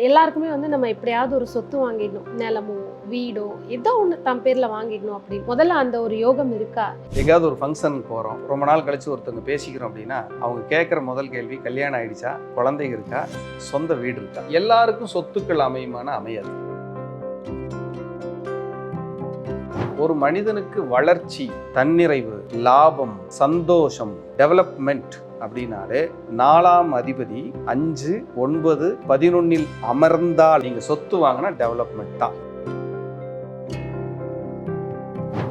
எல்லாருக்குமே வந்து நம்ம எப்படியாவது ஒரு சொத்து வாங்கிடணும். நிலமோ வீடோ ஏதோ ஒன்று தம் பேரில் வாங்கிடணும் அப்படின்னு. முதல்ல அந்த ஒரு யோகம் இருக்கா? எங்கேயாவது ஒரு ஃபங்க்ஷனுக்கு போகிறோம் ரொம்ப நாள் கழிச்சு ஒருத்தவங்க பேசிக்கிறோம் அப்படின்னா அவங்க கேட்குற முதல் கேள்வி கல்யாணம் ஆயிடுச்சா? குழந்தைங்க இருக்கா? சொந்த வீடு இருக்கா? எல்லாருக்கும் சொத்துக்கள் அமையுமான அமையாது. ஒரு மனிதனுக்கு வளர்ச்சி தன்னிறைவு லாபம் சந்தோஷம் டெவலப்மெண்ட் அப்படின்னாலே நாலாம் அதிபதி அஞ்சு ஒன்பது பதினொன்னில் அமர்ந்தால் நீங்க சொத்து வாங்கினா டெவலப்மெண்ட் தான்.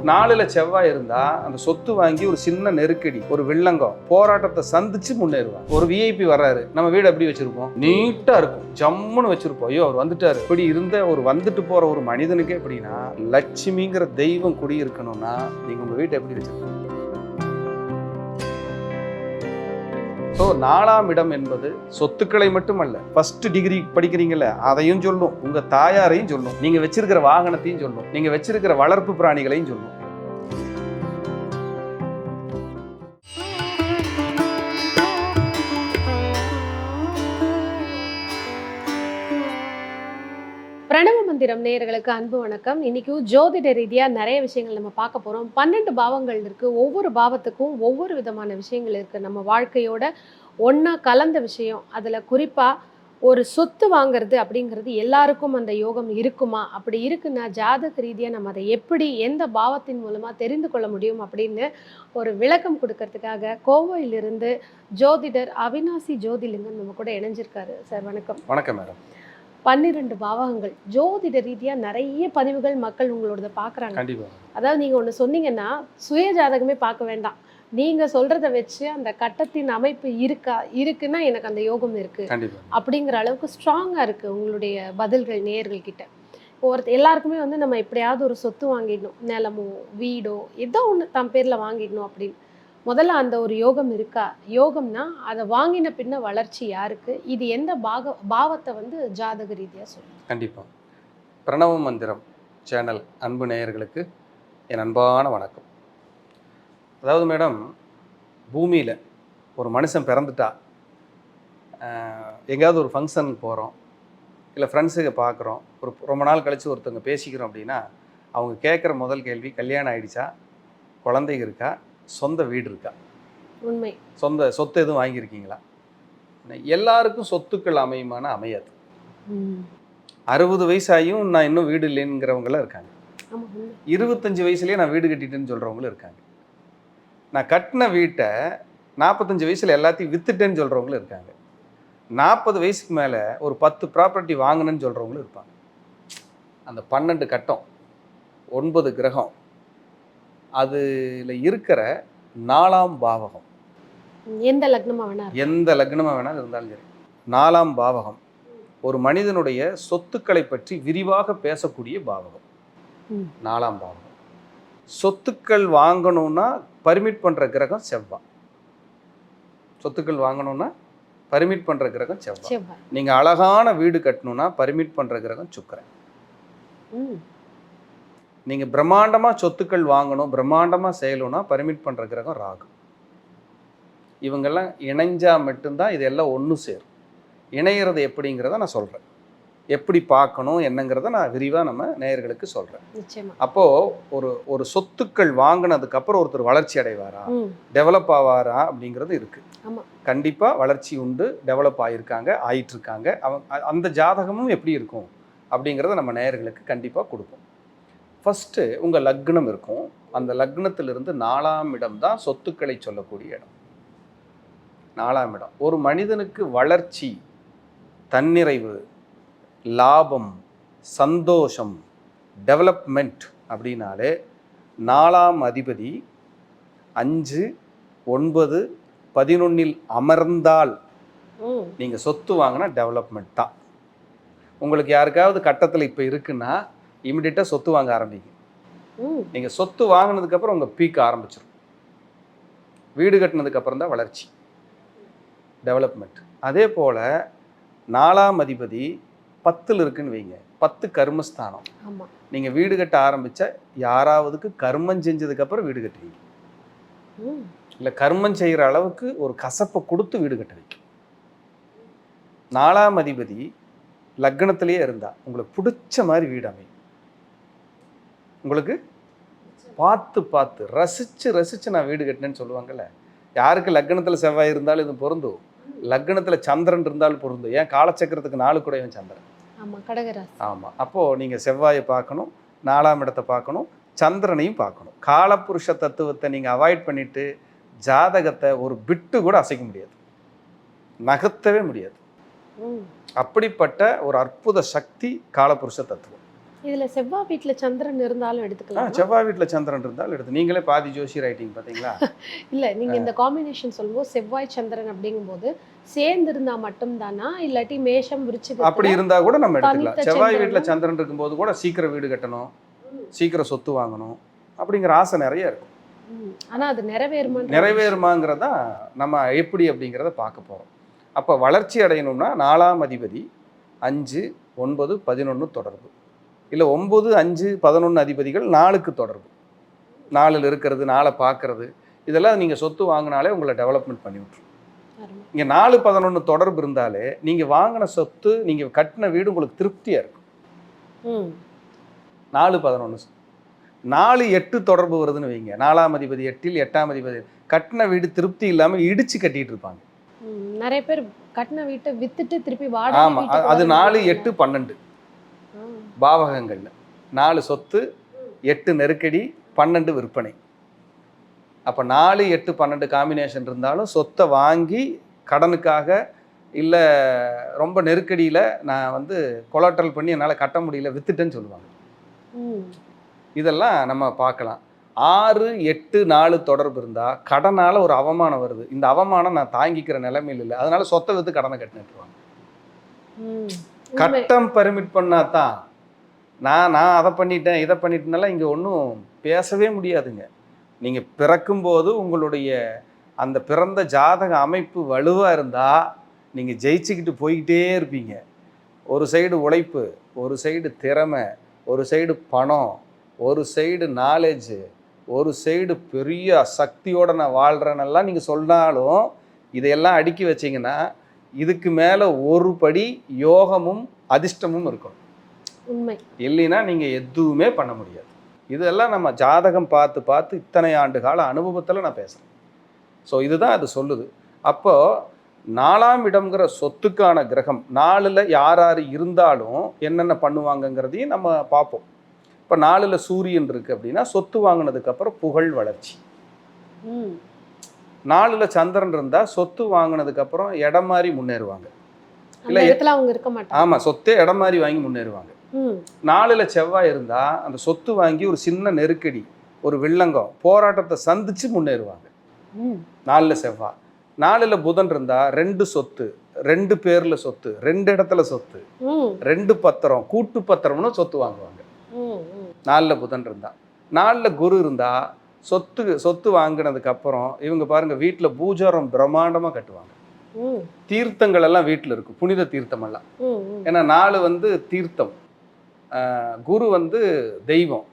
நாலுல செவ்வாய் இருந்தா அந்த சொத்து வாங்கி ஒரு சின்ன நெருக்கடி ஒரு வில்லங்கம் போராட்டத்தை சந்திச்சு முன்னேறுவாங்க ஒரு விஐபி வர்றாரு நம்ம வீடு எப்படி வச்சிருப்போம்? நீட்டா இருக்கும் ஜம்முன்னு வச்சிருப்போம். ஐயோ அவர் வந்துட்டாரு. இப்படி இருந்த ஒரு வந்துட்டு போற ஒரு மனிதனுக்கே எப்படின்னா லட்சுமிங்கிற தெய்வம் குடி இருக்கணும்னா நீங்க உங்க வீட்டை எப்படி வச்சிருக்கணும் ஸோ நாலாம் இடம் என்பது சொத்துக்களை மட்டுமல்ல. ஃபர்ஸ்ட் டிகிரி படிக்கிறீங்கல்ல அதையும் சொல்லும். உங்க தாயாரையும் சொல்லும். நீங்க வச்சிருக்கிற வாகனத்தையும் சொல்லும். நீங்க வச்சிருக்கிற வளர்ப்பு பிராணிகளையும் சொல்லும். பிரணவ மந்திரம் நேயர்களுக்கு அன்பு வணக்கம். இன்னைக்கும் ஜோதிட ரீதியாக நிறைய விஷயங்கள் நம்ம பார்க்க போகிறோம் பன்னெண்டு பாவங்கள் இருக்கு. ஒவ்வொரு பாவத்துக்கும் ஒவ்வொரு விதமான விஷயங்கள் இருக்கு. நம்ம வாழ்க்கையோட ஒன்றா கலந்த விஷயம். அதுல குறிப்பாக ஒரு சொத்து வாங்குறது அப்படிங்கிறது எல்லாருக்கும் அந்த யோகம் இருக்குமா? அப்படி இருக்குன்னா ஜாதக ரீதியாக நம்ம அதை எப்படி எந்த பாவத்தின் மூலமா தெரிந்து கொள்ள முடியும் அப்படின்னு ஒரு விளக்கம் கொடுக்கறதுக்காக கோவையிலிருந்து ஜோதிடர் அவினாசி ஜோதிலிங்கம் நம்ம கூட இணைஞ்சிருக்காரு. சார் வணக்கம். வணக்கம் மேடம். பன்னிரெண்டு பாவகங்கள். ஜோதிட ரீதியா நிறைய பதிவுகள் மக்கள் உங்களோடத பார்க்குறாங்க. அதாவது நீங்க ஒண்ணு சொன்னீங்கன்னா சுய ஜாதகமே பார்க்க வேண்டாம். நீங்க சொல்றத வச்சு அந்த கட்டத்தின் அமைப்பு இருக்கா இருக்குன்னா எனக்கு அந்த யோகம் இருக்கு. கண்டிப்பா. அப்படிங்கிற அளவுக்கு ஸ்ட்ராங்கா இருக்கு உங்களுடைய பதில்கள் நேயர்கள் கிட்ட ஒருத்த எல்லாருக்குமே வந்து நம்ம எப்படியாவது ஒரு சொத்து வாங்கிடணும். நிலமோ வீடோ ஏதோ ஒன்று தம் பேர்ல வாங்கிடணும் அப்படின்னு. முதல்ல அந்த ஒரு யோகம் இருக்கா? யோகம்னா அதை வாங்கின பின்ன வளர்ச்சி யாருக்கு? இது எந்த பாக பாவத்தை வந்து ஜாதக ரீதியாக சொல்லுங்க கண்டிப்பாக பிரணவ மந்திரம் சேனல் அன்பு நேயர்களுக்கு என் அன்பான வணக்கம். அதாவது மேடம் பூமியில் ஒரு மனுஷன் பிறந்துட்டா எங்கேயாவது ஒரு ஃபங்க்ஷன் போகிறோம் இல்லை ஃப்ரெண்ட்ஸுக்கு பார்க்குறோம் ஒரு ரொம்ப நாள் கழித்து ஒருத்தவங்க பேசிக்கிறோம் அப்படின்னா அவங்க கேட்குற முதல் கேள்வி கல்யாணம் ஆயிடுச்சா? குழந்தைங்க இருக்கா? சொந்த வீடு இருக்கா? உண்மை. சொந்த சொத்து எதுவும் வாங்கியிருக்கீங்களா? எல்லாருக்கும் சொத்துக்கள் அமையுமான அமையாது. அறுபது வயசாயும் நான் இன்னும் வீடு இல்லைங்கிறவங்களாம் இருக்காங்க. இருபத்தஞ்சு வயசுலயே நான் வீடு கட்டிட்டேன்னு சொல்கிறவங்களும் இருக்காங்க. நான் கட்டின வீட்டை நாற்பத்தஞ்சு வயசில் எல்லாத்தையும் வித்துட்டேன்னு சொல்கிறவங்களும் இருக்காங்க. நாற்பது வயசுக்கு மேலே ஒரு பத்து ப்ராப்பர்ட்டி வாங்கினேன்னு சொல்கிறவங்களும் இருப்பாங்க. அந்த பன்னெண்டு கட்டம் ஒன்பது கிரகம் அதில் இருக்கிற நாலாம் பாவகம். எந்த லக்னமா வேணா இருக்கலாம். எந்த லக்னமாக வேணாலும் இருந்தாலும் சரி. நாலாம் பாவகம். ஒரு மனிதனுடைய சொத்துக்களை பற்றி விரிவாக பேசக்கூடிய பாவகம். நாலாம் பாவகம். சொத்துக்கள் வாங்கணும்னா பர்மிட் பண்ணுற கிரகம் செவ்வாய் சொத்துக்கள் வாங்கணும்னா பர்மிட் பண்ணுற கிரகம் செவ்வாய் நீங்கள் அழகான வீடு கட்டணும்னா பர்மிட் பண்ணுற கிரகம் சுக்கிரன். நீங்கள் பிரம்மாண்டமாக சொத்துக்கள் வாங்கணும் பிரம்மாண்டமாக செய்யணும்னா பர்மிட் பண்ணுற கிரகம் ராகு. இவங்கெல்லாம் இணைஞ்சா மட்டும்தான் இதெல்லாம் ஒன்று சேரும். இணையிறது எப்படிங்கிறத நான் சொல்கிறேன் எப்படி பார்க்கணும் என்னங்கிறத நான் விரிவாக நம்ம நேயர்களுக்கு சொல்கிறேன் அப்போது ஒரு ஒரு சொத்துக்கள் வாங்கினதுக்கப்புறம் ஒருத்தர் வளர்ச்சி அடைவாரா. டெவலப் ஆவாரா? அப்படிங்கிறது இருக்குது. கண்டிப்பாக வளர்ச்சி உண்டு டெவலப் ஆகியிருக்காங்க ஆயிட்டுருக்காங்க. அவங்க அந்த ஜாதகமும் எப்படி இருக்கும்? அப்படிங்கிறத நம்ம நேயர்களுக்கு கண்டிப்பாக கொடுப்போம். ஃபஸ்ட்டு உங்கள் லக்னம் இருக்கும். அந்த லக்னத்திலிருந்து நாலாம் இடம் தான் சொத்துக்களை சொல்லக்கூடிய இடம். நாலாம் இடம். ஒரு மனிதனுக்கு வளர்ச்சி தன்னிறைவு லாபம் சந்தோஷம் டெவலப்மெண்ட் அப்படின்னாலே நாலாம் அதிபதி அஞ்சு ஒன்பது பதினொன்னில் அமர்ந்தால். நீங்கள் சொத்து வாங்கினா டெவலப்மெண்ட் தான். உங்களுக்கு யாருக்காவது கட்டத்தில் இப்போ இருக்குன்னா இமிடியட்டாக சொத்து வாங்க ஆரம்பிங்க. ம் நீங்கள் சொத்து வாங்கினதுக்கப்புறம் உங்கள் பீக் ஆரம்பிச்சிடும் வீடு கட்டினதுக்கப்புறம் தான் வளர்ச்சி. டெவலப்மெண்ட் அதே போல் நாலாம் அதிபதி பத்தில் இருக்குன்னு வைங்க. பத்து கர்மஸ்தானம். நீங்கள் வீடு கட்ட ஆரம்பித்த யாராவதுக்கு கர்மம் செஞ்சதுக்கப்புறம் வீடு கட்டுவீங்க. இல்லை கர்மம் செய்கிற அளவுக்கு ஒரு கசப்பை கொடுத்து வீடு கட்ட வைக்கும். நாலாம் அதிபதி லக்னத்திலேயே இருந்தா. உங்களுக்கு பிடிச்ச மாதிரி வீடு அமையும். உங்களுக்கு? பார்த்து பார்த்து. ரசித்து ரசித்து நான் வீடு கட்டினேன்னு சொல்லுவாங்கல்ல. யாருக்கு லக்னத்தில் செவ்வாய் இருந்தாலும் இது பொருந்தும். லக்னத்தில் சந்திரன் இருந்தாலும் பொருந்தும். ஏன் காலச்சக்கரத்துக்கு நாலு கூடவன் சந்திரன். ஆமாம் அப்போது நீங்கள் செவ்வாயை பார்க்கணும் நாலாம் இடத்தை பார்க்கணும் சந்திரனையும் பார்க்கணும். காலப்புருஷ தத்துவத்தை நீங்கள் அவாய்ட் பண்ணிட்டு ஜாதகத்தை ஒரு பிட்டு கூட அசைக்க முடியாது. நகர்த்தவே முடியாது. அப்படிப்பட்ட ஒரு அற்புத சக்தி காலப்புருஷ தத்துவம். இதுல செவ்வாய் வீட்டுல சந்திரன் இருந்தாலும் எடுத்துக்கலாம்? செவ்வாய் வீட்டில் சந்திரன் இருந்தால் எடுத்து. நீங்களே பாதி ஜோசி ரைட்டிங் பார்த்தீங்களா இல்ல நீங்க இந்த காம்பினேஷன் சொல்லும்போது செவ்வாய் சந்திரன் அப்படிங்கும்போது சேர்ந்து இருந்தா மட்டும் தானா இல்லாட்டி மேஷம் விருச்சிகம் அப்படி இருந்தால் கூட நம்ம எடுத்துக்கலாம். செவ்வாய்? வீட்டில் சந்திரன் இருக்கும்போது கூட சீக்கிரம் வீடு கட்டணும் சீக்கிரம் சொத்து வாங்கணும் அப்படிங்கிற ஆசை நிறைய இருக்கும். ஆனா அது நிறைவேறுமா நிறைவேறுமாங்கிறதா நம்ம எப்படி அப்படிங்கிறத பார்க்க போகிறோம் அப்போ வளர்ச்சி அடையணும்னா நாலாம் அதிபதி அஞ்சு ஒன்பது பதினொன்று தொடர்பு. இல்லை ஒம்பது அஞ்சு பதினொன்று அதிபதிகள் நாலுக்கு தொடர்பு. நாலில் இருக்கிறது நாளை பார்க்கறது. இதெல்லாம் நீங்கள் சொத்து வாங்கினாலே உங்களை டெவலப்மெண்ட் பண்ணி விட்ரும் இங்கே நாலு பதினொன்று தொடர்பு இருந்தாலே நீங்கள் வாங்கின சொத்து நீங்கள் கட்டின வீடு உங்களுக்கு திருப்தியாக இருக்கும். நாலு பதினொன்று நாலு எட்டு தொடர்பு வருதுன்னு வைங்க. நாலாம் அதிபதி எட்டில் எட்டாம் அதிபதி கட்டின வீடு திருப்தி இல்லாமல் இடிச்சு கட்டிட்டு இருப்பாங்க. நிறைய பேர் கட்டின வீட்டை வித்துட்டு திருப்பி ஆமாம் அது நாலு. எட்டு பன்னெண்டு. பாவகங்கள்ல. நாலு சொத்து எட்டு நெருக்கடி பன்னெண்டு விற்பனை. அப்போ நாலு எட்டு பன்னெண்டு காம்பினேஷன் இருந்தாலும் சொத்தை வாங்கி கடனுக்காக இல்லை ரொம்ப நெருக்கடியில் நான் வந்து கொலாட்டல் பண்ணி என்னால் கட்ட முடியல வித்துட்டேன்னு சொல்லுவாங்க. இதெல்லாம் நம்ம பார்க்கலாம். ஆறு எட்டு நாலு தொடர்பு இருந்தால் கடனால் ஒரு அவமானம் வருது. இந்த அவமானம் நான் தாங்கிக்கிற நிலைமையில் இல்லை. அதனால சொத்தை விற்று கடனை கட்டினுட்டுருவாங்க. கட்டம் பர்மிட் பண்ணாதான் நான் நான் அதை பண்ணிட்டேன் இதை பண்ணிட்டேனால இங்கே ஒன்றும் பேசவே முடியாதுங்க. நீங்கள் பிறக்கும்போது உங்களுடைய அந்த பிறந்த ஜாதக அமைப்பு வலுவாக இருந்தால் நீங்கள் ஜெயிச்சுக்கிட்டு போய்கிட்டே இருப்பீங்க. ஒரு சைடு உழைப்பு ஒரு சைடு திறமை ஒரு சைடு பணம் ஒரு சைடு நாலேஜு ஒரு சைடு பெரிய சக்தியோட நான் வாழ்கிறேன்னெல்லாம் நீங்கள் சொன்னாலும் இதையெல்லாம் அடுக்கி வச்சீங்கன்னா இதுக்கு மேலே ஒரு படி யோகமும் அதிர்ஷ்டமும் இருக்கும். உண்மை. இல்லைன்னா நீங்கள் எதுவுமே பண்ண முடியாது. இதெல்லாம் நம்ம ஜாதகம் பார்த்து பார்த்து இத்தனை ஆண்டு கால அனுபவத்தில் நான் பேசுகிறேன் ஸோ இதுதான் அது சொல்லுது. அப்போ நாலாம் இடம்ங்கிற சொத்துக்கான கிரகம் நாலில் யார் யார் இருந்தாலும் என்னென்ன பண்ணுவாங்கங்கிறதையும் நம்ம பார்ப்போம். இப்போ நாலில் சூரியன் இருக்குது அப்படின்னா சொத்து வாங்கினதுக்கப்புறம் புகழ் வளர்ச்சி. நாலில் சந்திரன் இருந்தால் சொத்து வாங்கினதுக்கப்புறம் இடம் மாதிரி முன்னேறுவாங்க. இல்ல, அவங்க இருக்க மாட்டாங்க. ஆமாம் சொத்தே இடம் மாதிரி வாங்கி முன்னேறுவாங்க. ம். நாலில் செவ்வாய் இருந்தால் அந்த சொத்து வாங்கி ஒரு சின்ன நெருக்கடி ஒரு வில்லங்கம் போராட்டத்தை சந்திச்சு முன்னேறுவாங்க. நாலில் செவ்வாய் நாலில் புதன் இருந்தால் ரெண்டு சொத்து ரெண்டு பேரில் சொத்து ரெண்டு இடத்துல சொத்து. ரெண்டு பத்திரம் கூட்டு பத்திரம்னு சொத்து வாங்குவாங்க. நாலில் புதன் இருந்தா நாலில் குரு இருந்தால் சொத்து சொத்து வாங்கினதுக்கு அப்புறம் இவங்க பாருங்க வீட்டில் பூஜாரம் பிரம்மாண்டமாக கட்டுவாங்க. தீர்த்தங்கள் எல்லாம் வீட்டில் இருக்கும் புனித தீர்த்தம் எல்லாம். ஏன்னா நாலு வந்து தீர்த்தம் குரு வந்து தெய்வம்.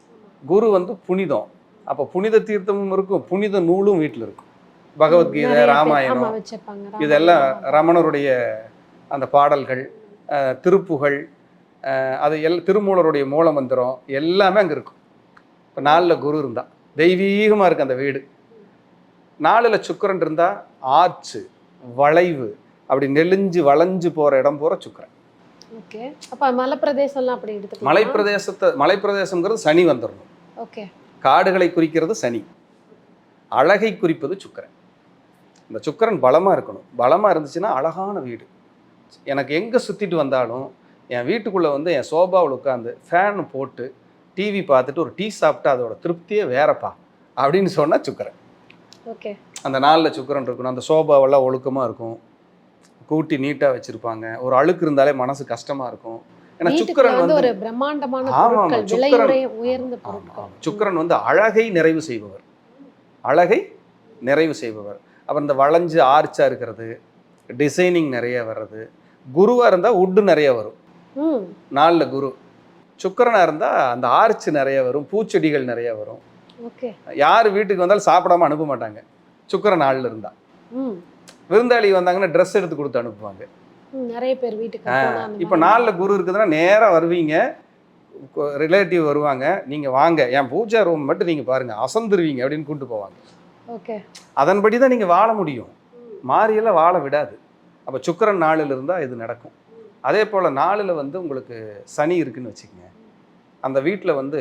குரு வந்து புனிதம். அப்போ புனித தீர்த்தமும் இருக்கும். புனித நூலும் வீட்டில் இருக்கும். பகவத்கீதை ராமாயணம். இதெல்லாம். ரமணருடைய அந்த பாடல்கள் ஆஹ் அது எல் திருமூலருடைய மூலமந்திரம் எல்லாமே அங்கே இருக்கும். இப்போ நாலில் குரு இருந்தா. தெய்வீகமாக இருக்கு அந்த வீடு. நாலில் சுக்கிரன் இருந்தால் ஆச்சு வளைவு. அப்படி நெளிஞ்சு வளைஞ்சு போகிற இடம் பூரா சுக்கிரன். ஓகே. அப்ப மலைப்பிரதேசம்லாம் அப்படி எடுத்துக்கலாம். மலைப்பிரதேசத்தை மலைப்பிரதேசங்கிறது சனி வந்துடணும் ஓகே. காடுகளை குறிக்கிறது சனி. அழகை குறிப்பது சுக்கிரன். இந்த சுக்கிரன் பலமாக இருக்கணும். பலமாக இருந்துச்சுன்னா அழகான வீடு. எனக்கு எங்கே சுற்றிட்டு வந்தாலும் என் வீட்டுக்குள்ளே வந்து என் சோபாவில் உட்காந்து ஃபேன் போட்டு டிவி பார்த்துட்டு ஒரு டீ சாப்பிட்டு அதோட திருப்தியே வேறப்பா அப்படின்னு சொன்னால் சுக்கிரன். ஓகே. அந்த நாளில் சுக்கிரன் இருக்கணும். அந்த சோபாவெல்லாம் ஒழுக்கமாக இருக்கும். கூட்டி நீட்டாக வச்சுருப்பாங்க. ஒரு அழுக்கு இருந்தாலே மனசு கஷ்டமாக இருக்கும். ஏன்னா சுக்கிரன் வந்து ஒரு வந்து பிரம்மாண்டமான ஆமா, ஆமா, பொருட்கள் சுக்கிரன். உயர்ந்த. சுக்கிரன் வந்து அழகை நிறைவு செய்பவர். அழகை நிறைவு செய்பவர். அப்புறம் இந்த வளைஞ்சு ஆர்ச்சா இருக்கிறது டிசைனிங் நிறைய வர்றது குருவா இருந்தா உட்டு நிறைய வரும். நாளில் குரு. சுக்கிரனா இருந்தா அந்த ஆர்ச் நிறைய வரும் பூச்செடிகள் நிறைய வரும். யார் வீட்டுக்கு வந்தாலும் சாப்பிடாம அனுப்ப மாட்டாங்க. சுக்கிர நாளில் இருந்தா. ம். விருந்தாளி வந்தாங்கன்னா ட்ரெஸ் எடுத்து கொடுத்து அனுப்புவாங்க. நிறைய பேர் வீட்டுக்கு இப்போ. நாளில் குரு இருக்குதுன்னா நேராக வருவீங்க. ரிலேட்டிவ் வருவாங்க. நீங்கள் வாங்க. என் பூஜா ரூம் மட்டும் நீங்கள் பாருங்கள் அசந்துருவீங்க அப்படின்னு கூப்பிட்டு போவாங்க. ஓகே. அதன்படி தான் நீங்கள் வாழ முடியும். மாறியெல்லாம் வாழ விடாது. அப்போ சுக்கிரன் நாளில் இருந்தால் இது நடக்கும். அதே போல் நாளில் வந்து உங்களுக்கு சனி இருக்குன்னு வச்சுக்கோங்க. அந்த வீட்டில் வந்து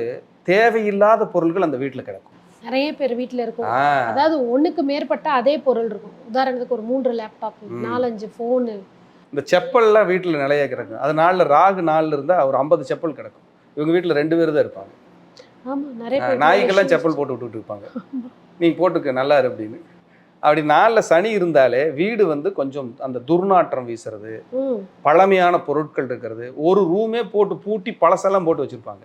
தேவையில்லாத பொருள்கள் அந்த வீட்டில் கிடக்கும். நிறைய பேர் வீட்ல இருக்கும். அதாவது ஒண்ணுக்கு மேற்பட்ட அதே பொருள் இருக்கும். உதாரணத்துக்கு ஒரு மூன்று லேப்டாப். நாலஞ்சு போனு இந்த செப்பல்லாம் வீட்டில் நிலைய கிடக்கும் அது நாளில் ராகு நாளில் இருந்தால் ஒரு ஐம்பது செப்பல் கிடக்கும். இவங்க வீட்டில் ரெண்டு பேர் தான் இருப்பாங்க. ஆமா நிறைய நாய்க்கெல்லாம். செப்பல் போட்டு விட்டுட்டு இருப்பாங்க. நீ போட்டுக்க நல்லா இரு அப்படின்னு. அப்படி நாளில் சனி இருந்தாலே வீடு வந்து கொஞ்சம் அந்த துர்நாற்றம் வீசுறது பழமையான பொருட்கள் இருக்கிறது ஒரு ரூமே போட்டு பூட்டி பழசெல்லாம் போட்டு வச்சுருப்பாங்க.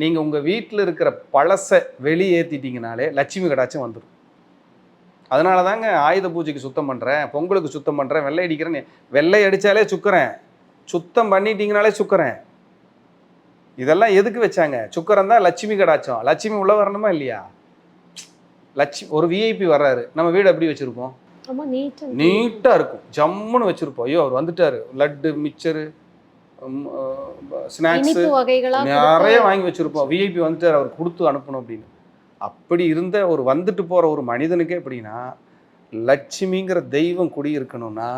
நீங்கள் உங்கள் வீட்டில் இருக்கிற பழசை வெளியேற்றிட்டீங்கனாலே லட்சுமி கடாச்சும் வந்துடும் அதனால தாங்க ஆயுத பூஜைக்கு சுத்தம் பண்ணுறேன் பொங்கலுக்கு சுத்தம் பண்ணுறேன் வெள்ளை அடிக்கிறேன். வெள்ளை அடித்தாலே சுக்கறேன். சுத்தம் பண்ணிட்டீங்கனாலே சுக்கறேன். இதெல்லாம் எதுக்கு வச்சாங்க? சுக்கரம் தான் லட்சுமி கடாச்சம் லட்சுமி உள்ள வரணுமா இல்லையா? லட்சுமி ஒரு விஐபி வர்றாரு. நம்ம வீடு எப்படி வச்சுருப்போம்? நீட்டாக இருக்கும். ஜம்முன்னு வச்சுருப்போம். ஐயோ அவர் வந்துட்டாரு. லட்டு மிக்சரு ஸ்நாக்ஸு நிறைய வாங்கி வச்சுருப்போம். விஐபி வந்துட்டார் அவர் கொடுத்து அனுப்பணும் அப்படின்னு. அப்படி இருந்த ஒரு வந்துட்டு போகிற ஒரு மனிதனுக்கே எப்படின்னா லட்சுமிங்கிற தெய்வம் குடி இருக்கணும்னா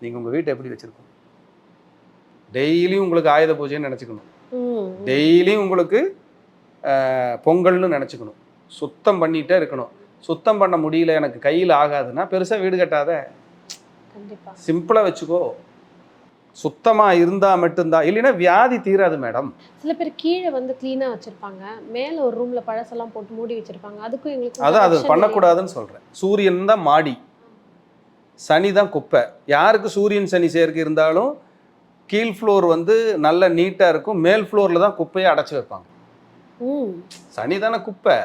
நீங்கள் உங்கள் வீட்டை எப்படி வச்சுருக்கணும்? டெய்லியும் உங்களுக்கு ஆயுத பூஜைன்னு நினச்சிக்கணும். டெய்லியும் உங்களுக்கு பொங்கல்னு நினச்சிக்கணும். சுத்தம் பண்ணிகிட்டே இருக்கணும். சுத்தம் பண்ண முடியல எனக்கு கையில் ஆகாதுன்னா பெருசாக வீடு கட்டாத. சிம்பிளாக வச்சுக்கோ. சுத்தமாக இருந்தால் மட்டும்தான். இல்லைன்னா வியாதி தீராது மேடம். சில பேர் கீழே வந்து க்ளீனா வச்சிருப்பாங்க. மேல ஒரு ரூம்ல பழசெல்லாம் போட்டு மூடி வச்சிருப்பாங்க. அதுக்கும் எங்களுக்கு அதான் அது பண்ணக்கூடாதுன்னு சொல்கிறேன் சூரியன் தான் மாடி. சனி தான் குப்பை. யாருக்கு சூரியன் சனி சேர்க்கை இருந்தாலும் கீழ் ஃப்ளோர் வந்து நல்ல நீட்டாக இருக்கும். மேல் ஃப்ளோரில் தான் குப்பையை அடைச்சி வைப்பாங்க. சனி தானே குப்பை.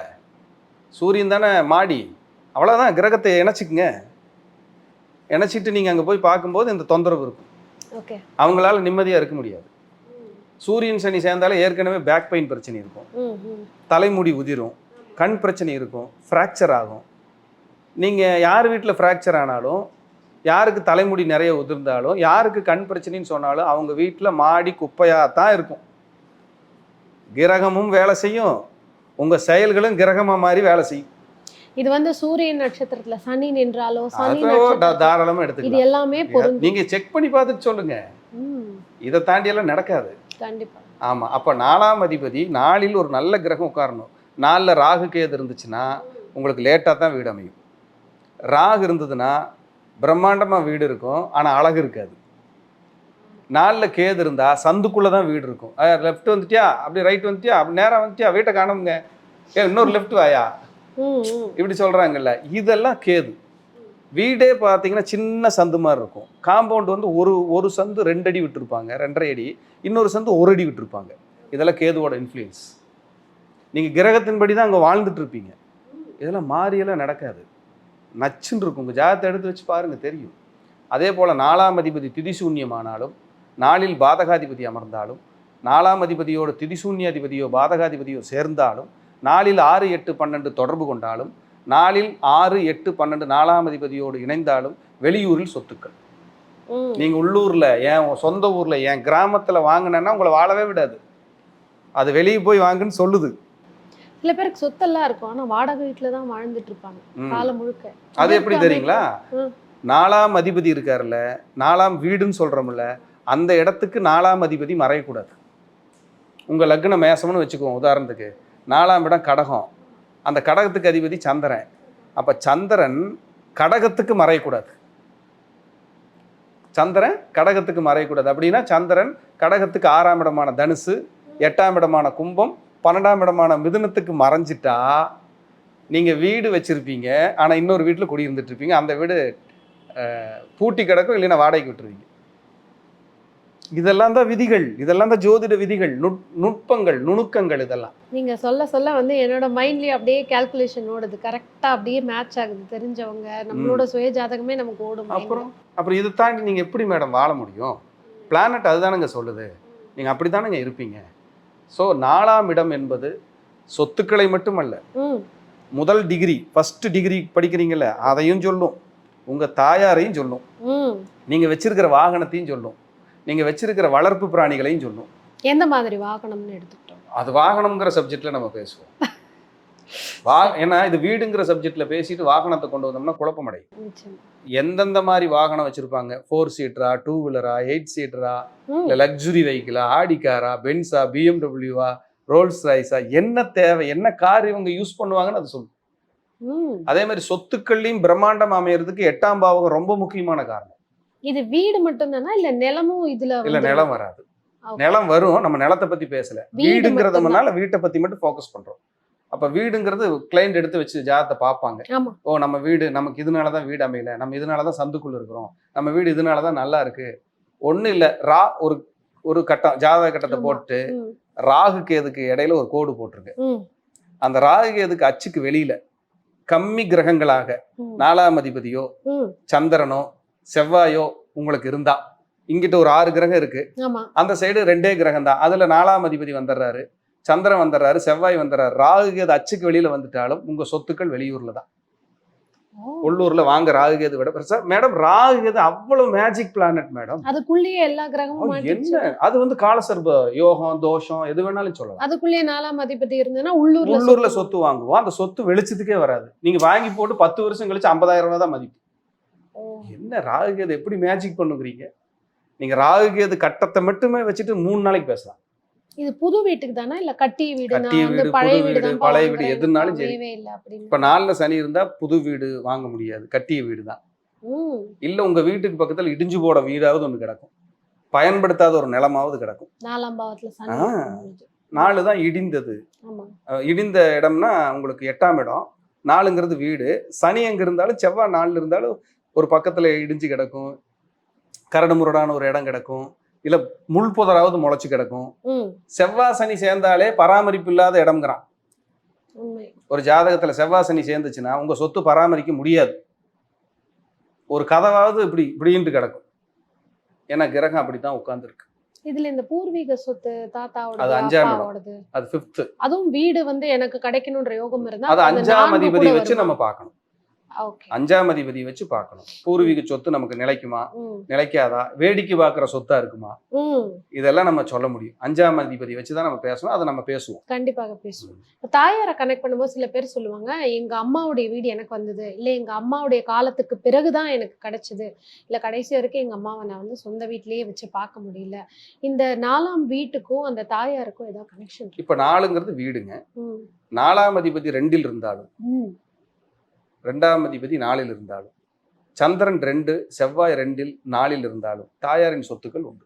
சூரியன் தானே மாடி. அவ்வளோதான் கிரகத்தை இணைச்சிக்கங்க. இணைச்சிட்டு நீங்கள் அங்கே போய் பார்க்கும்போது இந்த தொந்தரவு இருக்கும். அவங்களால நிம்மதியாக இருக்க முடியாது. சூரியன் சனி சேர்ந்தாலே ஏற்கனவே பேக் பெயின் பிரச்சனை இருக்கும். தலைமுடி உதிரும் கண் பிரச்சனை இருக்கும் ஃப்ராக்சர் ஆகும். நீங்கள் யார் வீட்டில் ஃப்ராக்சர் ஆனாலும் யாருக்கு தலைமுடி நிறைய உதிர்ந்தாலும் யாருக்கு கண் பிரச்சனைன்னு சொன்னாலும் அவங்க வீட்டில் மாடி குப்பையாக தான் இருக்கும். கிரகமும் வேலை செய்யும். உங்கள் செயல்களும் கிரகமாக மாதிரி வேலை செய்யும். இது வந்து சூரியன் நட்சத்திரத்துல சனி நின்றாலோ சனி நட்சத்திரம் தாராளமாக இது எல்லாமே நீங்கள் செக் பண்ணி பார்த்துட்டு சொல்லுங்க. இதை தாண்டி எல்லாம் நடக்காது. கண்டிப்பா. ஆமாம் அப்போ நாலாம் அதிபதி நாளில் ஒரு நல்ல கிரகம் உட்காரணும். நாளில் ராகு கேது இருந்துச்சுன்னா உங்களுக்கு லேட்டாக தான் வீடு அமையும். ராகு இருந்ததுன்னா பிரம்மாண்டமாக வீடு இருக்கும் ஆனால் அழகு இருக்காது. நாளில் கேது இருந்தால் சந்துக்குள்ளே தான் வீடு இருக்கும். லெஃப்ட் வந்துட்டியா? அப்படி ரைட் வந்துட்டியா? அப்படி நேராக வந்துட்டியா? வீட்டை காணுங்க ஏ இன்னொரு லெஃப்ட் வாயா? இப்படி சொல்கிறாங்கல்ல இதெல்லாம் கேது. வீடே பார்த்தீங்கன்னா சின்ன சந்து மாதிரி இருக்கும். காம்பவுண்ட் வந்து ஒரு ஒரு சந்து ரெண்டு அடி விட்டுருப்பாங்க ரெண்டரை அடி. இன்னொரு சந்து ஒரு அடி விட்டுருப்பாங்க. இதெல்லாம் கேதுவோட இன்ஃப்ளூயன்ஸ் நீங்கள் கிரகத்தின்படி தான் அங்கே வாழ்ந்துட்டு இருப்பீங்க. இதெல்லாம் மாறியெல்லாம் நடக்காது. நச்சுன்னு இருக்கும். உங்கள் ஜாதத்தை எடுத்து வச்சு பாருங்கள் தெரியும். அதே போல் நாலாம் அதிபதி திதிசூன்யமானாலும் நாளில் பாதகாதிபதி அமர்ந்தாலும் நாலாம் அதிபதியோட திதிசூன்யாதிபதியோ பாதகாதிபதியோ சேர்ந்தாலும் நாளில் ஆறு எட்டு பன்னெண்டு தொடர்பு கொண்டாலும் நாளில் ஆறு எட்டு பன்னெண்டு நாலாம் அதிபதியோடு இணைந்தாலும் வெளியூரில் சொத்துக்கள். நீங்க உள்ளூர்ல என் சொந்த ஊர்ல என் கிராமத்துல வாங்கினேன்னா உங்களை வாழவே விடாது. அது வெளியே போய் வாங்குன்னு சொல்லுது. சில பேருக்கு சொத்தெல்லாம் இருக்கும். ஆனா வாடகை வீட்டுல தான் வாழ்ந்துட்டு இருப்பாங்க. காலம் முழுக்க. அது எப்படி தெரியுங்களா. நாலாம் அதிபதி இருக்காருல்ல நாலாம் வீடுன்னு சொல்றோம்ல அந்த இடத்துக்கு நாலாம் அதிபதி மறையக்கூடாது. உங்க லக்ன மேசம்னு வச்சுக்குவோம் உதாரணத்துக்கு. நாலாம் இடம் கடகம். அந்த கடகத்துக்கு அதிபதி சந்திரன். அப்போ சந்திரன் கடகத்துக்கு மறையக்கூடாது. சந்திரன் கடகத்துக்கு மறையக்கூடாது. அப்படின்னா சந்திரன் கடகத்துக்கு ஆறாம் இடமான தனுசு எட்டாம் இடமான கும்பம் பன்னெண்டாம் இடமான மிதுனத்துக்கு மறைஞ்சிட்டா நீங்கள் வீடு வச்சுருப்பீங்க. ஆனால் இன்னொரு வீட்டில் குடியிருந்துட்டு இருப்பீங்க. அந்த வீடு பூட்டி கிடக்கும் இல்லைன்னா வாடகைக்கு விட்டுருவீங்க. இதெல்லாம் தான் விதிகள் இதெல்லாம் தான் ஜோதிட விதிகள் நுட் நுட்பங்கள் நுணுக்கங்கள் இதெல்லாம். நீங்க சொல்ல சொல்ல வந்து என்னோட மைண்ட்லயே அப்படியே கால்குலேஷன் ஓடுது. கரெக்டா அப்படியே மேட்ச் ஆகுது. தெரிஞ்சவங்க நம்மளோட சுய ஜாதகமே நமக்கு ஓடும். அப்புறம் அப்புறம் இதை தாண்டி நீங்கள் எப்படி மேடம் வாழ முடியும்? பிளானட் அதுதானுங்க சொல்லுது. நீங்கள் அப்படி தானுங்க இருப்பீங்க. ஸோ நாலாம் இடம் என்பது சொத்துக்களை மட்டுமல்ல. ம். முதல் டிகிரி ஃபர்ஸ்ட் டிகிரி படிக்கிறீங்கல்ல அதையும் சொல்லும். உங்கள் தாயாரையும் சொல்லும். ம். நீங்கள் வச்சிருக்கிற வாகனத்தையும் சொல்லும். நீங்கள் வச்சிருக்கிற வளர்ப்பு பிராணிகளையும் சொல்லும் எந்த மாதிரி வாகனம்னு எடுத்துக்கிட்டோம்? அது வாகனம்ங்கிற சப்ஜெக்ட்ல நம்ம பேசுவோம். வா ஏன்னா இது வீடுங்கிற சப்ஜெக்ட்ல பேசிட்டு வாகனத்தை கொண்டு வந்தோம்னா குழப்பமடையும். எந்தெந்த மாதிரி வாகனம் வச்சிருப்பாங்க? ஃபோர் சீட்டரா டூ வீலரா எயிட் சீட்டரா இல்லை லக்ஸுரி வெஹிக்கிளா ஆடி காரா பென்ஸா பிஎம்டபிள்யூவா ரோல்ஸ் ராய்ஸா என்ன தேவை என்ன கார் இவங்க யூஸ் பண்ணுவாங்கன்னு அது சொல்லும். அதே மாதிரி சொத்துக்கள்லையும் பிரம்மாண்டம் அமையறதுக்கு எட்டாம் பாவகம் ரொம்ப முக்கியமான காரணம். இது வீடு மட்டும் தானா இல்ல நிலமும் இதுல இல்ல? நிலம் வராது. நிலம் வரும். நம்ம நிலத்தை பத்தி பேசல. வீடு வீடுங்கிறதுனால வீட்டை பத்தி மட்டும் ஃபோக்கஸ் பண்றோம். அப்ப வீடுங்கிறது கிளைண்ட் எடுத்து வச்சு ஜாதத்தை பார்ப்பாங்க. ஓ நம்ம வீடு நமக்கு இதனால தான் வீடு அமையல. நம்ம இதனால தான் சந்துக்குள்ள இருக்கிறோம். நம்ம வீடு இதனால தான் நல்லா இருக்கு. ஒன்றும் இல்லை ரா ஒரு ஒரு கட்டம் ஜாதக கட்டத்தை. போட்டு ராகு கேதுக்கு இடையில ஒரு கோடு போட்டிருக்கு. அந்த ராகு கேதுக்கு அச்சுக்கு வெளியில கம்மி கிரகங்களாக நாலாம் அதிபதியோ சந்திரனோ செவ்வாயோ உங்களுக்கு இருந்தா. இங்கிட்ட ஒரு ஆறு கிரகம் இருக்கு. அந்த சைடு ரெண்டே கிரகம் தான். அதுல நாலாம் அதிபதி வந்துடுறாரு சந்திரன் வந்துடுறாரு செவ்வாய் வந்துடுறாரு ராகு கேது அச்சுக்கு வெளியில வந்துட்டாலும் உங்க சொத்துக்கள் வெளியூர்ல தான். உள்ளூர்ல வாங்க ராகு கேது விட பெருசா. மேடம் ராகு கேது அவ்வளவு மேஜிக் பிளானட் மேடம். அதுக்குள்ளேயே எல்லா கிரகமும் என்ன? அது வந்து காலசர்ப யோகம் தோஷம் எது வேணாலும் சொல்லலாம். அதுக்குள்ளேயே நாலாம் அதிபதி இருந்ததுன்னா உள்ளூர்ல உள்ளூர்ல சொத்து வாங்குவோம். அந்த சொத்து வெளிச்சத்துக்கே வராது. நீங்க வாங்கி போட்டு பத்து வருஷம் கழிச்சு ஐம்பதாயிரம் ரூபாய் தான் மதிப்பு. என்ன ராகு கேது எப்படி மேஜிக் பண்ணுகிறீங்க? நீங்க ராகு கேது கட்டத்தை மட்டுமே வச்சுட்டு மூணு நாளைக்கு பேசலாம். இது புது வீட்டுக்கு தானா? இல்ல கட்டிய வீடு கட்டிய வீடு, பழைய வீடு பழைய வீடு, எதுனாலும் சரி. இப்ப நாலுல சனி இருந்தா புது வீடு வாங்க முடியாது கட்டிய வீடு தான். இல்ல உங்க வீட்டுக்கு பக்கத்துல இடிஞ்சு போட வீடாவது ஒண்ணு கிடக்கும். பயன்படுத்தாத ஒரு நிலமாவது கிடக்கும். நாலாம் பாவத்துல. நாலு தான் இடிந்தது. இடிந்த இடம்னா உங்களுக்கு எட்டாம் இடம். நாலுங்கிறது வீடு. சனி எங்க இருந்தாலும் செவ்வாய் நாலுல இருந்தாலும் ஒரு பக்கத்துல இடிஞ்சு கிடக்கும். கரடு முரடான ஒரு இடம் கிடக்கும். இல்ல முள் புதராவது முளைச்சு கிடக்கும். ம். செவ்வாய் சனி சேர்ந்தாலே பராமரிப்பு இல்லாத இடம்ங்கிறான். ஒரு ஜாதகத்துல செவ்வாய் சனி சேர்ந்துச்சுன்னா உங்க சொத்து பராமரிக்க முடியாது. ஒரு கதவாவது இப்படி இப்படின்ட்டு கிடக்கும். ஏன்னா கிரகம் அப்படித்தான் உட்கார்ந்துருக்கு. இதுல இந்த பூர்வீக சொத்து தாத்தாவோட அது அஞ்சாம் இடம். அது ஃபிஃப்த்து அதுவும் வீடு வந்து எனக்கு கிடைக்கணும்ன்ற யோகம் இருந்தா அது அஞ்சாம் அதிபதி வச்சு? நம்ம பார்க்கணும். அஞ்சாம் அதிபதி வச்சு பார்க்கணும். பூர்வீக சொத்து நமக்கு நிலைக்குமா? நிலைக்காதா? வேடிக்கை பார்க்குற சொத்தா இருக்குமா? இதெல்லாம் நம்ம சொல்ல முடியும். அஞ்சாம் அதிபதி வச்சு தான் நம்ம பேசணும். அதை நம்ம பேசுவோம். கண்டிப்பாக பேசுவோம். தாயாரை கனெக்ட் பண்ணும்போது சில பேர் சொல்லுவாங்க எங்க அம்மாவுடைய வீடு எனக்கு வந்தது. இல்ல எங்க அம்மாவுடைய காலத்துக்கு பிறகுதான் எனக்கு கிடைச்சது. இல்ல கடைசி வரைக்கும் எங்க அம்மாவை நான் வந்து சொந்த வீட்லயே வச்சு பார்க்க முடியல. இந்த நாலாம் வீட்டுக்கும் அந்த தாயாருக்கும் ஏதாவது கனெக்ஷன் இப்போ நாலுங்கிறது வீடுங்க. நாலாம் அதிபதி ரெண்டில் இருந்தாலும் ரெண்டாம் அதிபதி நாலில் இருந்தாலும் சந்திரன் ரெண்டு செவ்வாய் ரெண்டில் நாலில் இருந்தாலும் தாயாரின் சொத்துக்கள் உண்டு.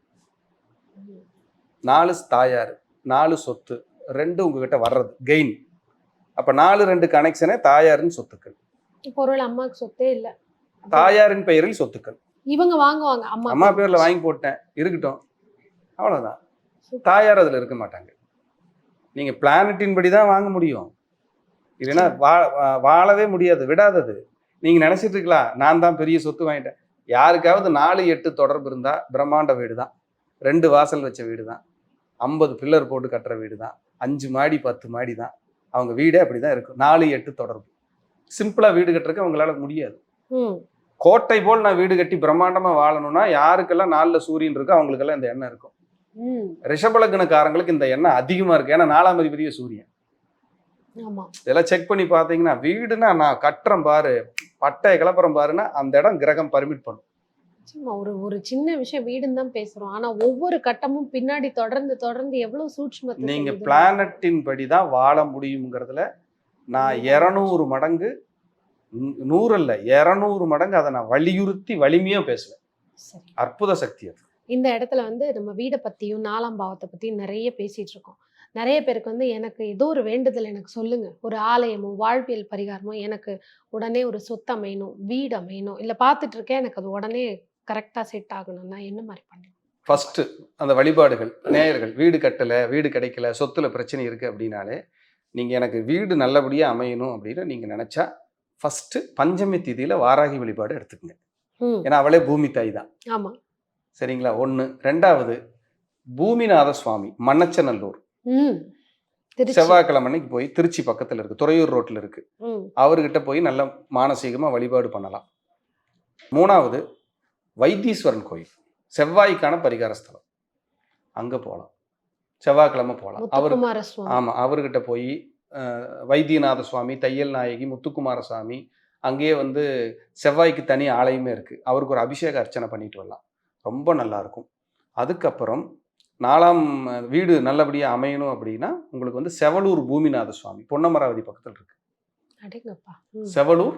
நாலு தாயார் நாலு சொத்து ரெண்டு உங்ககிட்ட வர்றது கெயின் அப்ப நாலு ரெண்டு கனெக்ஷனே தாயாரின் சொத்துக்கள். ஒருவேளை அம்மாவுக்கு சொத்தே இல்ல. தாயாரின் பெயரில் சொத்துக்கள். இவங்க வாங்குவாங்க அம்மா அம்மா பேர்ல வாங்கி போட்டேன் இருக்கட்டும். அவ்வளவுதான். தாயார் அதுல இருக்க மாட்டாங்க. நீங்க பிளானட்டின் படி தான் வாங்க முடியும். இல்லைன்னா வா வாழவே முடியாது விடாதது. நீங்க நினைச்சிட்டு இருக்கலாம் நான் தான் பெரிய சொத்து வாங்கிட்டேன். யாருக்காவது நாலு எட்டு தொடர்பு இருந்தா பிரம்மாண்ட வீடு தான் ரெண்டு வாசல் வச்ச வீடு தான் ஐம்பது பில்லர் போட்டு கட்டுற வீடு தான் அஞ்சு மாடி பத்து மாடி தான் அவங்க வீடே அப்படிதான் இருக்கும். நாலு எட்டு தொடர்பு. சிம்பிளா வீடு கட்டுறதுக்கு அவங்களால முடியாது. கோட்டை போல் நான் வீடு கட்டி பிரம்மாண்டமா வாழணும்னா யாருக்கெல்லாம் நாலுல சூரியன் இருக்கோ அவங்களுக்கெல்லாம் இந்த எண்ணம் இருக்கும். ரிஷபலக்கணக்காரங்களுக்கு இந்த எண்ணம் அதிகமா இருக்கு. ஏன்னா நாலாம் அதிபதியே சூரியன். இதெல்லாம் செக் பண்ணி பார்த்தீங்கன்னா வீடுனா நான் கட்டுறேன் பாரு பட்டைய கிளப்புறேன் பாருன்னா அந்த இடம் கிரகம் பர்மிட் பண்ணும். சும்மா ஒரு ஒரு சின்ன விஷயம் வீடுன்னு தான் பேசுறோம். ஆனா ஒவ்வொரு கட்டமும் பின்னாடி தொடர்ந்து தொடர்ந்து எவ்வளவு சூட்சுமத்தை நீங்க. பிளானட்டின் படி தான் வாழ முடியுங்கிறதுல நான் இரநூறு மடங்கு நூறு இல்ல இரநூறு மடங்கு அதை நான் வலியுறுத்தி வலிமையா பேசுவேன். அற்புத சக்தி அது. இந்த இடத்துல வந்து நம்ம வீடை பத்தியும் நாலாம் பாவத்தை பத்தியும் நிறைய பேசிட்டு இருக்கோம். நிறைய பேருக்கு வந்து எனக்கு ஏதோ ஒரு வேண்டுதல் எனக்கு சொல்லுங்க. ஒரு ஆலயமோ வாழ்வியல் பரிகாரமோ எனக்கு உடனே ஒரு சொத்து அமையணும் வீடு அமையணும். இல்ல பார்த்துட்டு இருக்கேன் எனக்கு அது உடனே கரெக்டா செட் ஆகணும்னா என்ன மாதிரி பண்ணணும் ஃபஸ்ட்டு அந்த வழிபாடுகள் நேயர்கள் வீடு கட்டலை வீடு கிடைக்கல சொத்துல பிரச்சனை இருக்குது அப்படின்னாலே நீங்கள் எனக்கு வீடு நல்லபடியாக அமையணும் அப்படின்னு நீங்கள் நினச்சா ஃபஸ்ட்டு பஞ்சமி திதியில் வாராகி வழிபாடு எடுத்துக்கங்க. ஏன்னா அவளே பூமி தாய் தான். ஆமா. சரிங்களா? ஒன்று ரெண்டாவது பூமிநாத சுவாமி மண்ணச்சநல்லூர் செவ்வாய்க்கிழமை அன்னைக்கு போய் திருச்சி பக்கத்தில் இருக்குது துறையூர் ரோட்டில் இருக்குது ம். அவர்கிட்ட போய் நல்ல மானசீகமாக வழிபாடு பண்ணலாம். மூணாவது வைத்தீஸ்வரன் கோயில். செவ்வாய்க்கான பரிகார ஸ்தலம். அங்கே போகலாம் செவ்வாய்க்கிழமை போகலாம் அவர் சுவாமி. ஆமாம் அவர்கிட்ட போய் வைத்தியநாத சுவாமி தையல் நாயகி முத்துக்குமார சாமி அங்கேயே வந்து செவ்வாய்க்கு தனி ஆலயமே இருக்குது அவருக்கு ஒரு அபிஷேக அர்ச்சனை பண்ணிட்டு வரலாம். ரொம்ப நல்லா இருக்கும். அதுக்கப்புறம் நாலாம் வீடு நல்லபடியாக அமையணும் அப்படின்னா உங்களுக்கு வந்து செவலூர் பூமிநாத சுவாமி பொன்னமராவதி பக்கத்தில் இருக்கு. செவலூர்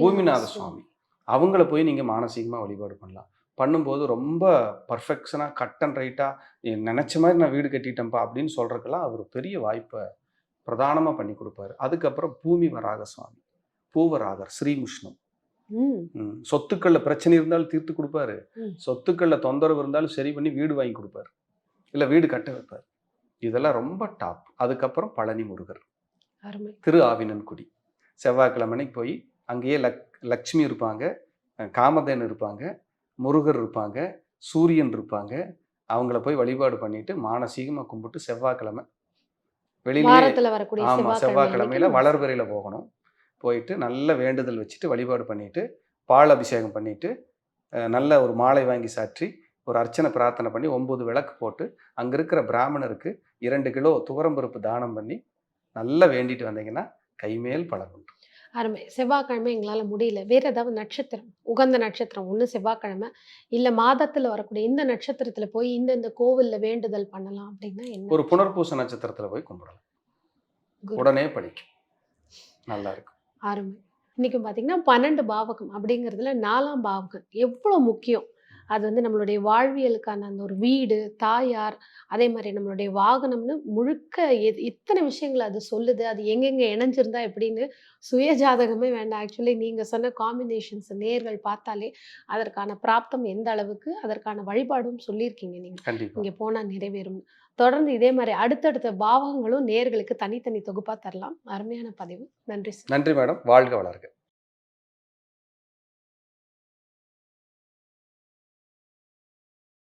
பூமிநாத சுவாமி அவங்கள போய் நீங்கள் மானசீகமாக வழிபாடு பண்ணலாம். பண்ணும்போது ரொம்ப பர்ஃபெக்ஷனாக கட் அண்ட் ரைட்டாக நினச்ச மாதிரி நான் வீடு கட்டிட்டேன்ப்பா அப்படின்னு சொல்கிறதுக்கெல்லாம் அவர் பெரிய வாய்ப்பை பிரதானமாக பண்ணி கொடுப்பாரு. அதுக்கப்புறம் பூமி வராக சுவாமி பூவராகர் ம், சொத்துக்கள்ல பிரச்சனை இருந்தாலும் தீர்த்து கொடுப்பாரு. சொத்துக்கள்ல தொந்தரவு இருந்தாலும் சரி பண்ணி வீடு வாங்கி கொடுப்பாரு. இல்லை வீடு கட்ட வைப்பார். இதெல்லாம் ரொம்ப டாப் அதுக்கப்புறம் பழனி முருகர். திரு ஆவினன்குடி. செவ்வாய்க்கிழமைக்கு போய் அங்கேயே லக் லக்ஷ்மி இருப்பாங்க காமதேன் இருப்பாங்க முருகர் இருப்பாங்க சூரியன் இருப்பாங்க. அவங்கள போய் வழிபாடு பண்ணிட்டு மானசீகமாக கும்பிட்டு செவ்வாய்க்கிழமை வெளியிலே ஆமாம் செவ்வாய்க்கிழமை செவ்வாய்க்கிழமையில வளர்பிறையில் போகணும். போயிட்டு நல்ல வேண்டுதல் வச்சுட்டு வழிபாடு பண்ணிட்டு பால் அபிஷேகம் பண்ணிட்டு நல்ல ஒரு மாலை வாங்கி சாற்றி ஒரு அர்ச்சனை பிரார்த்தனை பண்ணி ஒம்பது விளக்கு போட்டு அங்கே இருக்கிற பிராமணருக்கு இரண்டு கிலோ துவரம்பருப்பு தானம் பண்ணி நல்லா வேண்டிட்டு வந்தீங்கன்னா கைமேல் உண்டு. அருமை. செவ்வாய்க்கிழமை எங்களால முடியல. வேற ஏதாவது நட்சத்திரம் உகந்த நட்சத்திரம் ஒண்ணு செவ்வாய்க்கிழமை இல்ல மாதத்துல வரக்கூடிய இந்த நட்சத்திரத்துல போய் இந்த இந்த கோவில்ல வேண்டுதல் பண்ணலாம் அப்படின்னா என்ன? ஒரு புனர்பூச நட்சத்திரத்தில் போய் கும்பிடலாம். உடனே படிக்கும் நல்லா இருக்கும். அருமை. இன்னைக்கு பார்த்தீங்கன்னா பன்னெண்டு பாவகம் அப்படிங்கிறதுல நாலாம் பாவகம். எவ்வளோ முக்கியம். அது வந்து நம்மளுடைய வாழ்வியலுக்கான அந்த ஒரு வீடு தாயார் அதே மாதிரி நம்மளுடைய வாகனம்னு முழுக்க இத்தனை விஷயங்கள் அது சொல்லுது. அது எங்கெங்க இணைஞ்சிருந்தா எப்படின்னு சுயஜாதகமே வேண்டாம். ஆக்சுவலி நீங்க சொன்ன காம்பினேஷன்ஸ் நேர்கள் பார்த்தாலே அதற்கான பிராப்தம் எந்த அளவுக்கு அதற்கான வழிபாடும் சொல்லியிருக்கீங்க நீங்க. கண்டிப்பாக இங்கே போனால் நிறைவேறும். தொடர்ந்து இதே மாதிரி அடுத்தடுத்த பாவகங்களும் நேர்களுக்கு தனித்தனி தொகுப்பா தரலாம். அருமையான பதிவு. நன்றி நன்றி மேடம். வாழ்க வளர்க.